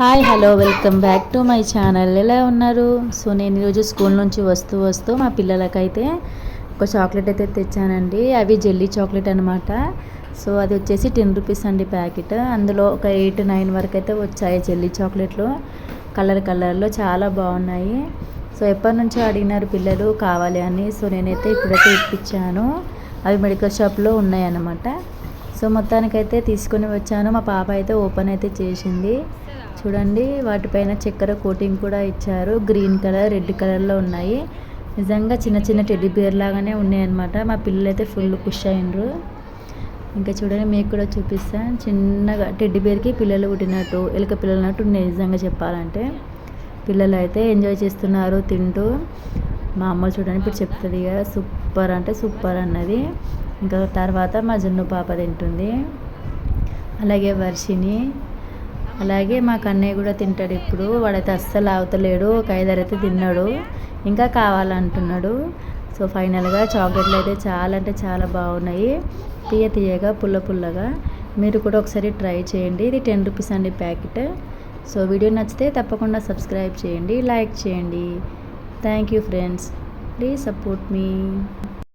Hi hello welcome back to my channel. ఎలా ఉన్నారు? So నేను ఈరోజు స్కూల్ నుంచి వస్తూ వస్తూ మా పిల్లలకైతే ఒక చాక్లెట్ అయితే తెచ్చానండి. అవి జెల్లీ చాక్లెట్ అనమాట సో అది వచ్చేసి టెన్ రూపీస్ అండి ప్యాకెట్. అందులో ఒక ఎయిట్ నైన్ వరకు అయితే వచ్చాయి జెల్లీ చాక్లెట్లు. కలర్ కలర్లో చాలా బాగున్నాయి. సో ఎప్పటి నుంచో అడిగినారు పిల్లలు కావాలి అని. సో నేనైతే ఇప్పుడైతే ఇప్పించాను. అవి మెడికల్ షాప్లో ఉన్నాయన్నమాట. సో మొత్తానికైతే తీసుకొని వచ్చాను. మా పాప అయితే ఓపెన్ అయితే చేసింది. చూడండి వాటిపైన చక్కెర కోటింగ్ కూడా ఇచ్చారు. గ్రీన్ కలర్ రెడ్ కలర్లో ఉన్నాయి. నిజంగా చిన్న చిన్న టెడ్డీ బియర్ లాగానే ఉన్నాయన్నమాట. మా పిల్లలు అయితే ఫుల్ ఖుష్ అయినరు. ఇంకా చూడండి మీకు కూడా చూపిస్తాను. చిన్నగా టెడ్డీ బియర్కి పిల్లలు పుట్టినట్టు ఎలుక పిల్లలన్నట్టు ఉన్నాయి నిజంగా చెప్పాలంటే. పిల్లలు అయితే ఎంజాయ్ చేస్తున్నారు తింటూ. మా అమ్మ చూడని ఇప్పుడు చెప్తుంది కదా సూపర్ అంటే సూపర్ అన్నది. ఇంకా తర్వాత మా జున్ను పాప తింటుంది. అలాగే వర్షిని అలాగే మా కన్నయ్య కూడా తింటాడు ఇప్పుడు. వాడైతే అస్సలు ఆగుతలేడు ఒక ఐదారైతే అయితే తిన్నాడు. ఇంకా కావాలంటున్నాడు. సో ఫైనల్గా చాక్లెట్లు అయితే చాలా అంటే చాలా బాగున్నాయి. తీయ తీయగా పుల్ల పుల్లగా. మీరు కూడా ఒకసారి ట్రై చేయండి. ఇది టెన్ రూపీస్ అండి ప్యాకెట్. సో వీడియో నచ్చితే తప్పకుండా సబ్స్క్రైబ్ చేయండి లైక్ చేయండి. Thank you friends please support me